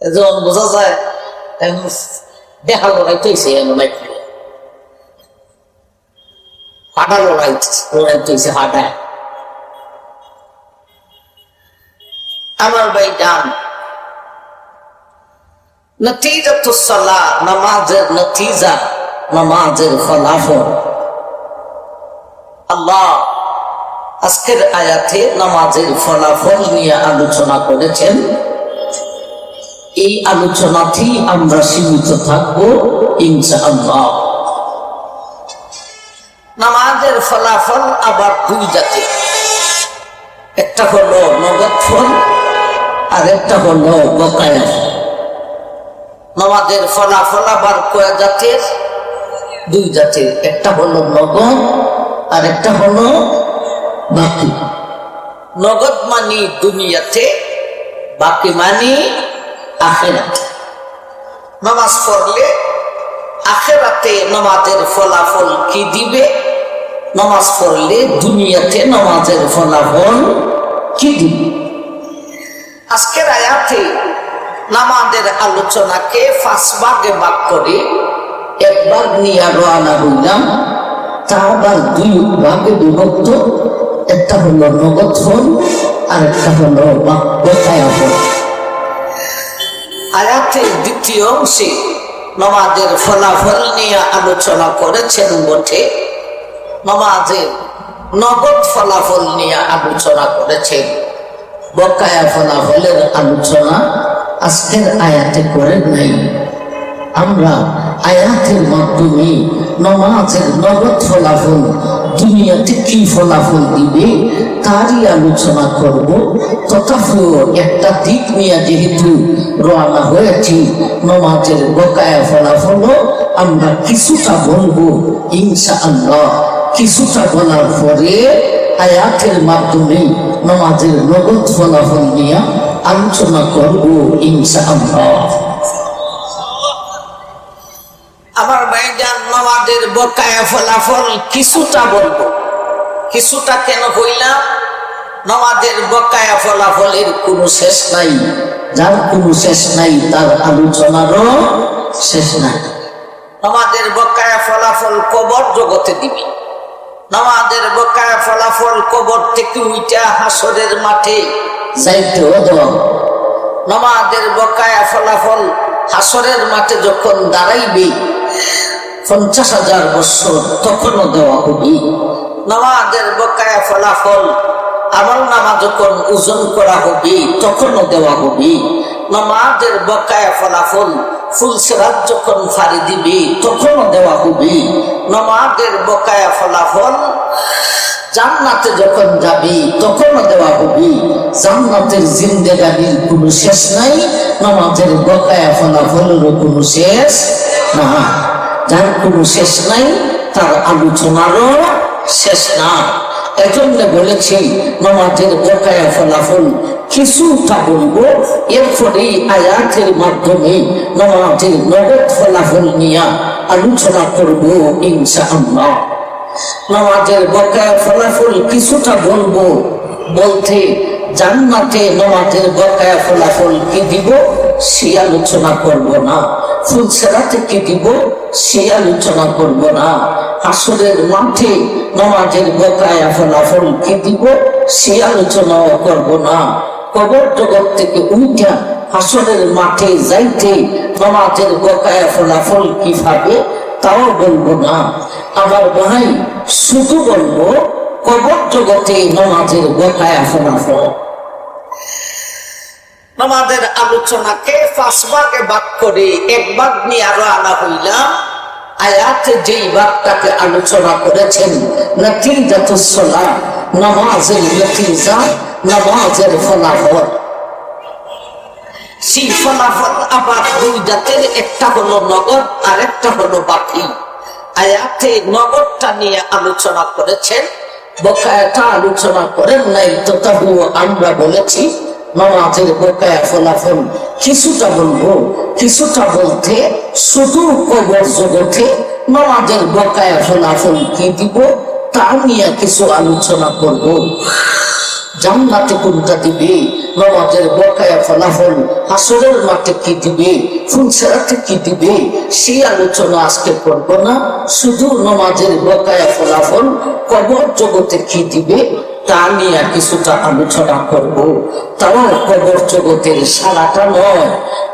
যখন বোঝা যায় দেখা লড়াইতেছে লড়াই হাঁটা লড়াই লড়াইতেছে হাঁটায় আমার ভাই ডান নামাজের নতিজা, নামাজের ফলাফল আল্লাহ আজকের আয়াতে নামাজের ফলাফল নিয়ে আলোচনা করেছেন। এই আলোচনাতেই আমরা সীমিত থাকব, ইনশাআল্লাহ। নামাজের ফলাফল আবার দুই জাতি। একটা হলো নগদ ফল আর একটা হলো বকায়া। নামাজের ফলাফল আবার কয়া জাতির? দুই জাতির। একটা হলো নগদ আর একটা হলো বাকি। নগদ মানি দুনিয়াতে, বাকি মানি আখেরাতে। নামাজ পড়লে আখেরাতে নামাজের ফলাফল কি দিবে? নামাজ পড়লে দুনিয়াতে নামাজের ফলাফল কি দিবে? আজকের আয়াতে নামাজের আলোচনাকে পাঁচ ভাগে ভাগ করে এক ভাগ নিয়ে রওনা হইলাম তা আবার দুই ভাগে বিভক্ত। একটা হলো নগদ ফল আর একটা হলো বকায়া ফল আয়াতের দ্বিতীয় অংশে নমাজের ফলাফল নিয়ে আলোচনা করেছেন বটে। নমাজের নগদ ফলাফল নিয়ে আলোচনা করেছেন। বকায়া ফলাফলের আলোচনা আজকের আয়াতে করেন নাই। আমরা আয়াতের মাধ্যমে নমাজের নগদ ফলাফল, দুনিয়াতে কি ফলাফল দিবে তারই আলোচনা করব। তথাপিও একটা দিক নিয়ে যেহেতু রওনা হয়েছি। নমাজের বকায়া ফলাফলও আমরা কিছুটা বলব ইনশা আল্লাহ কিছুটা বলার পরে আয়াতের মাধ্যমে নমাজের নগদ ফলাফল নিয়ে আলোচনা করব ইনশা আল্লাহ আমার ভাইজান, নমাজের বকায়া ফলাফল কিছুটা বলব। কিছুটা কেন কইলাম নমাজের বকায়া ফলাফলের কোনো শেষ নাই। যার কোনো শেষ নাই, তার আলোচনারও শেষ নাই। নমাজের বকায়া ফলাফল কবর জগতে দিবি। নমাজের বকায়া ফলাফল কবর থেকে উইটা হাসরের মাঠে যাইতেও দেওয়া নমাজের বকায়া ফলাফল হাসরের মাঠে যখন দাঁড়াইবে, পঞ্চাশ হাজার বছর তখনও দেওয়া হবে। নামাজের বকায়া ফলাফল আমল নামা যখন ওজন করা হবে, তখনও দেওয়া হবে। নামাজের বকায়া ফলাফল ফুলসেরাত যখন ফাড়ি দিবে, তখনও দেওয়া হবে। নামাজের বকায়া ফলাফল, জান্নাতে যখন যাবে, তখনও দেওয়া হবে। জান্নাতের জিন্দেগানির কোনো শেষ নাই, নামাজের বকায়া ফলাফলেরও কোনো শেষ না যার কোনো শেষ নাই, তার আলোচনারও শেষ না এজন্য বলেছি, নামাজের বকায়া ফলাফল কিছুটা বলব। এরপরে আয়াতের মাধ্যমে নামাজের নগদ ফলাফল নিয়ে আলোচনা করব ইনশা আল্লাহ নামাজের বকায়া ফলাফল কিছুটা বলব। বলতে জান্নাতে নামাজের বকায়া ফলাফল কি দিব? সে আলোচনা করব না। ফুলসেরাতে কি দিব সে আলোচনা করব না। আসরের মাঠে নামাজের বকায়া ফলাফল কি দিব সে আলোচনাও করব না। কবর জগৎ থেকে উঠা হাসরের মাঠে যাইতে নামাজের বকায়া ফলাফল কি পাবে তাও বলব না। আমার ভাই শুধু বলব, কবর জগতে নামাজের বকায়া ফলাফল নামাজের আলোচনাকে পাঁচ ভাগে ভাগ করে, এক ভাগ নিয়ে আরও আনা হইলাম। আয়াতে যেই ভাগটাকে আলোচনা করেছেন নতিজাতুসলা নামাজের নতিজা, নামাজের ফলাফল। সেই ফলাফল আবার দুই জাতের, একটা হলো নগদ আর একটা হলো বাকি। আয়াতে নগদটা নিয়ে আলোচনা করেছেন বকায়াটা আলোচনা করেন নাই, তথাপিও আমরা বলেছি নামাজের বকায়া ফলাফল কিছুটা বলব, কিছুটা বলতে কবর জগতে কি দিব তা নিয়ে কিছু আলোচনা করব। জান্নাতে কোনটা দিবে? নমাজের বকায়া ফলাফল হাসরের মাঠে কি দিবে? ফুলসেরাতে কি দিবে? সেই আলোচনা আজকে করব না। শুধু নমাজের বকায়া ফলাফল কবর জগতে কি দিবে? তা নিয়ে কিছুটা আলোচনা করব। তাও কবর জগতের সারাটা নয়,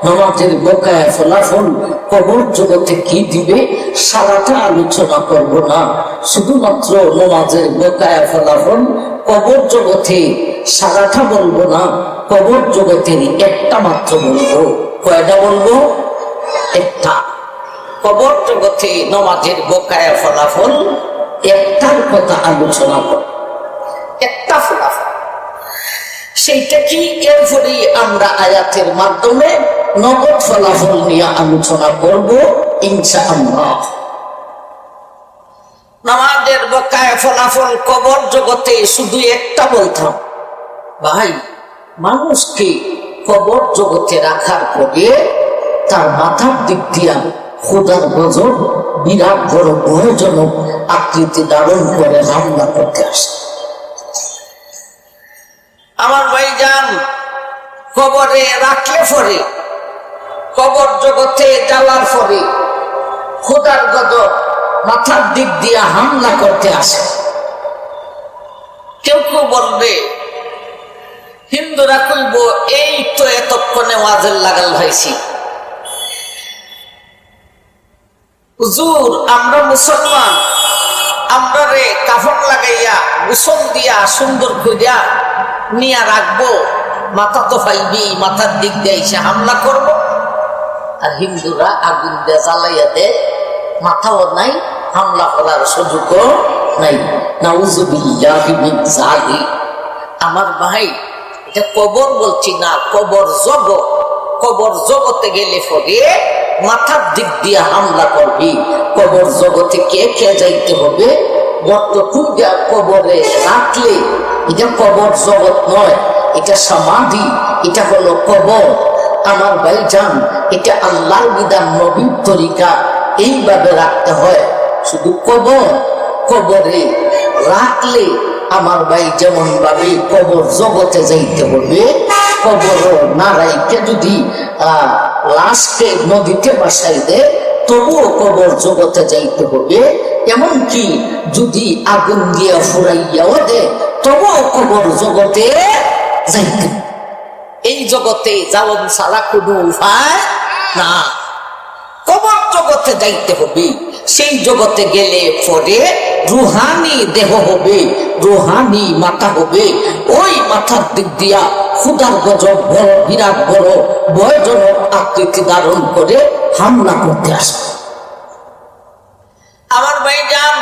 নমাজের বকায়া ফলাফল কবর জগতে কি দিবে সারাটা আলোচনা করব না। শুধুমাত্র নমাজের বকায়া ফলাফল কবর জগতে সারাটা বলব না, কবর জগতের একটা মাত্র বলব। কয়টা বলব? একটা। কবর জগতে নমাজের বকায়া ফলাফল একটার কথা আলোচনা কর সেইটা কি? এরপরে আমরা আয়াতের মাধ্যমে নগদ ফলাফল নিয়ে আলোচনা করব ইনশা আল্লাহ নামাজের বকায় ফলাফল কবর জগতে শুধু একটা বলতাম। ভাই, মানুষকে কবর জগতে রাখার পরে তার মাথার দিক দিয়া খোদার গজব বিরাট বড় ভয়জনক আকৃতি ধারণ করে হামলা করতে আসে। কবরে রাখলে পরে কবর জগতে যাওয়ার পরে খোদার গজব মাথার দিক দিয়ে হামলা করতে আসে। কেউ কেউ বলবে, হিন্দুরা কইব, এই তো এতক্ষণে ওয়াজের লাগাল হয়েছি। হুজুর, আমরা মুসলমান। আমরা রে কাফন লাগাইয়া, গোসল দিয়া, সুন্দর করিয়া নিয়া রাখব। মাথা তো পাইবি মাথার দিক দিয়ে এসে হামলা করব। আর হিন্দুরা আগুন দিয়ে জ্বালাইয়া দেয়, মাথাও নাই, হামলা করার সুযোগও নাই। আমার ভাই, এটা কবর বলছি না, কবর জগৎ। কবর জগতে গেলে পরে মাথার দিক দিয়ে হামলা করবি। কবর জগতে কে কে যাইতে হবে? যতটুক কবরে রাখলে, এটা কবর জগৎ নয়। এটা সমাধি, এটা হলো কবর। আমার ভাই যান এটা আল্লাহর বিধান, নবীর তরিকা। এইভাবে রাখতে হয়। শুধু কবর, কবরে রাখলে আমার ভাই যেমন ভাবে কবর জগতে যাইতে হবে কবর নারাইকে যদি আহ লাশকে নদীতে বাসাই দেয়, তবুও কবর জগতে যাইতে হবে এমনকি যদি আগুন দিয়া ফুরাইয়াও দে তবুও কবর জগতে যাইতে। এই জগতে যাওয়ান ছাড়া কোনো উপায় না। কবর জগতে যাইতে হবে, সেই জগতে গেলে পরে রুহানি দেহ হবে, রুহানি মাথা হবে। ওই মাথার দিক দিয়া ক্ষুদার গজব বড়, বিরাট বড় বয়জনক আকৃতি ধারণ করে হামলা করতে আসবে। আমার ভাই যান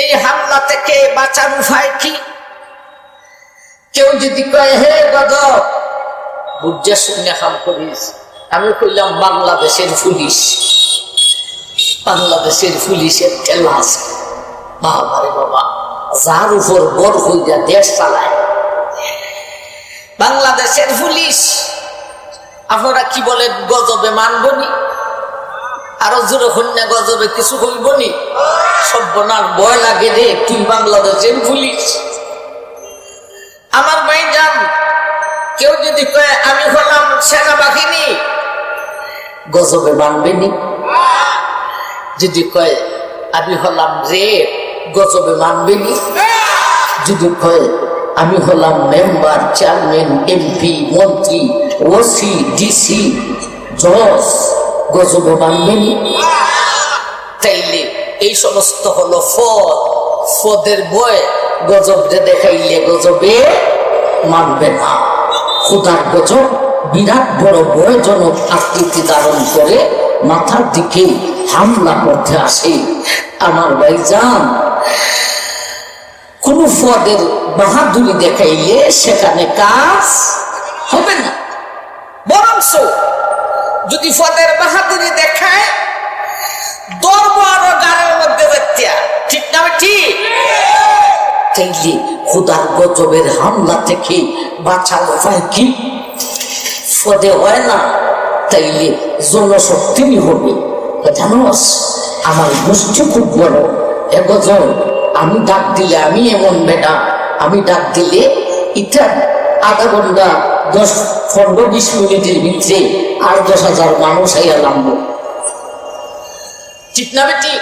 এই হামলা থেকে বাঁচার উপায় কি? কেউ যদি কয়, হে গজব! বুঝে শুনে হাম করিস। আমি কইলাম, বাংলাদেশের পুলিশ, বাংলাদেশের পুলিশের ঠেলা আছে। বাবারে বাবা, যার উপর বর হইয়া দেশ চালায়। বাংলাদেশের পুলিশ, আপনারা কি বলেন, গজবে মানবনি আরও জোরে কন্যা গজবে কিছু হইবনি সভ্যনার ভয় লাগে রে, তুই বাংলাদেশের পুলিশ। আমার ভাই যান কেউ যদি কয়, আমি হলাম সেনাবাহিনী, গজবে মানবেনি যদি কয়, আমি হলাম রে গজবে মানবেনি যদি কয়, আমি হলাম মেম্বার, চেয়ারম্যান, এমপি, মন্ত্রী, ওসি, ডিসি, জজ, গজবে মানবেনি তাইলে এই সমস্ত হলো ফদ। ফদের বয় গজবটা দেখাইলে গজবে মানবে না। খুদার গজব বিরাট বড় ভয়জনক আকৃতি ধারণ করে মাথার দিকে হামলা করতে আসে। আমার ভাইজান, কোন ফদের বাহাদুরি দেখাইলে সেখানে কাজ হবে না। বরংস যদি ফদের বাহাদুরি দেখায় দর্ব আরও গানের মধ্যে বাচ্চা ঠিক না ঠিক? তাইলে খুদার গজবের হামলা থেকে বাঁচার উপায় কি? ফদে হয় না, তাইলে জনশক্তি হবে। জানোস আমার গোষ্ঠী খুব বড়। এগজল আমি ডাক দিলে আমি এমন বেটা, আমি ডাক দিলে এটা আধা ঘণ্টা, দশ, পনেরো, বিশ মিনিটের ভিতরে আর দশ হাজার মানুষ আইয়া নামবো। ঠিক না বেটি?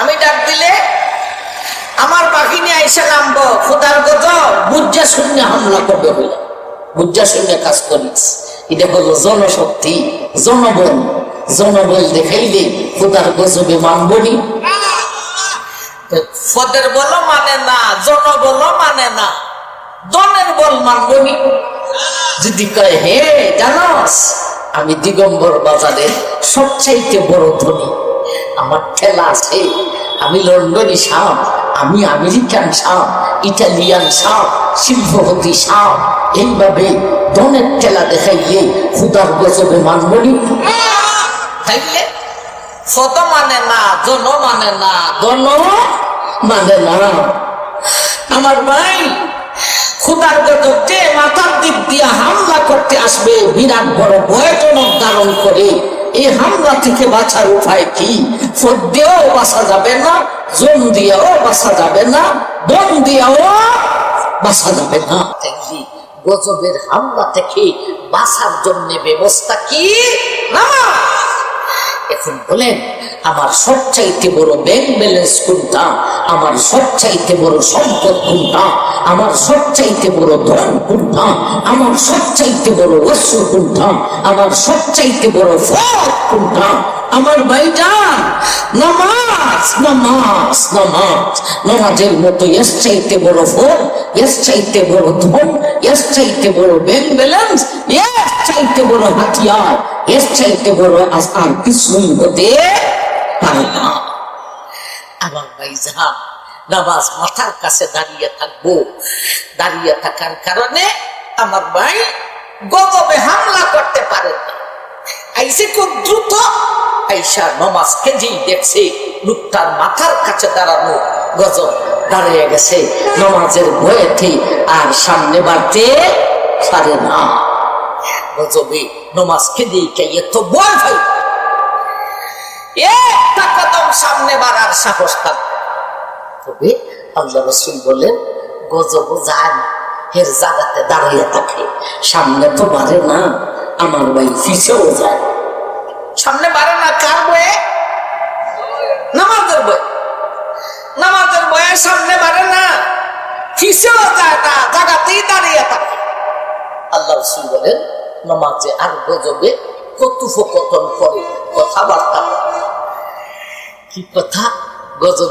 আমি ডাক দিলে আমার বাহিনী আইসা নামবো, খোদার গজ বুজ্জা শূন্য হামলা করবে বলে। বুজ্জা শূন্য কাজ করিস। এটা হলো জনশক্তি জনবল জনবল দেখাইলে খোদার গজবে মানবনি ফদের বল মানে না জনবল মানে না। দনের বল মানবনি যদি কয়, হে জানস, আমি দিগম্বর বাজারের সবচাইতে বড় ধনী। আমার ঠেলা আছে, আমি লন্ডনী সাপ আমি আমেরিকান সাপ ইটালিয়ান সাপ শিল্পপতি সাপ এইভাবে দনের ঠেলা দেখাইলে খুদার গজবে মানবনি। তাইলে ফত মানে না জন মানে না। দন মানে না। আমার ভাই খুদার গজবকে মাথার দিক দিয়ে হামলা করতে আসবে বিরাট বড় ভয়জনক ধারণ করে। এই হামলা থেকে বাঁচার উপায় কি? ফোর দিয়েও বাঁচা যাবে না জোন দিয়েও বাসা যাবে না বন দিয়েও বাঁচা যাবে না। দেখলি গজবের হামলা থেকে বাঁচার জন্য ব্যবস্থা কি? না এখন বলেন আমার সবচাইতে বড় ব্যাংক ব্যালেন্স কোনটা? আমার সবচাইতে বড় সম্পদ কোনটা? আমার সবচাইতে বড় ধন কোনটা? আমার সবচাইতে বড় অশ্রু কোনটা? আমার সবচাইতে বড় ফল কোনটা? আমার ভাইজান নামাজ নামাজ নামাজ। নামাজের মতো এর চাইতে বড় ফল এর চাইতে বড় ধন এর চাইতে বড় ব্যাংক ব্যালেন্স এর চাইতে বড় হাতিয়ার এর চাইতে বড় আসান কিছুই হতে পারে না। আমার নামাজ মাথার কাছে দাঁড়িয়ে থাকব। দাঁড়িয়ে থাকার কারণে আমার ভাই হামলা করতে পারেন না। নমাজ কেজি দেখছে, লোকটার মাথার কাছে দাঁড়ানো গজব দাঁড়িয়ে গেছে। নমাজের ভয়েতে আর সামনে বাড়তে পারে না। গজবে নমাজ কেজি কে এত বল ভাই। একটা কদম সামনে বাড়ার সাহস থাকবে। তবে আল্লাহ রসুল বলেন গজব যায় না এর জায়গাতে দাঁড়িয়ে থাকে। সামনে তো বাড়ে না, আমার ভাই পিছেও যায়। সামনে বাড়ে না কার বয়ে? নামাজের বই নামাজের বয়ে সামনে বাড়ে না পিছেও যায় না জায়গাতেই দাঁড়িয়ে থাকে। আল্লাহ রসুল বলেন, নামাজে আর গজবে কতুফকথন করে কথাবার্তা। কি কথা? গজব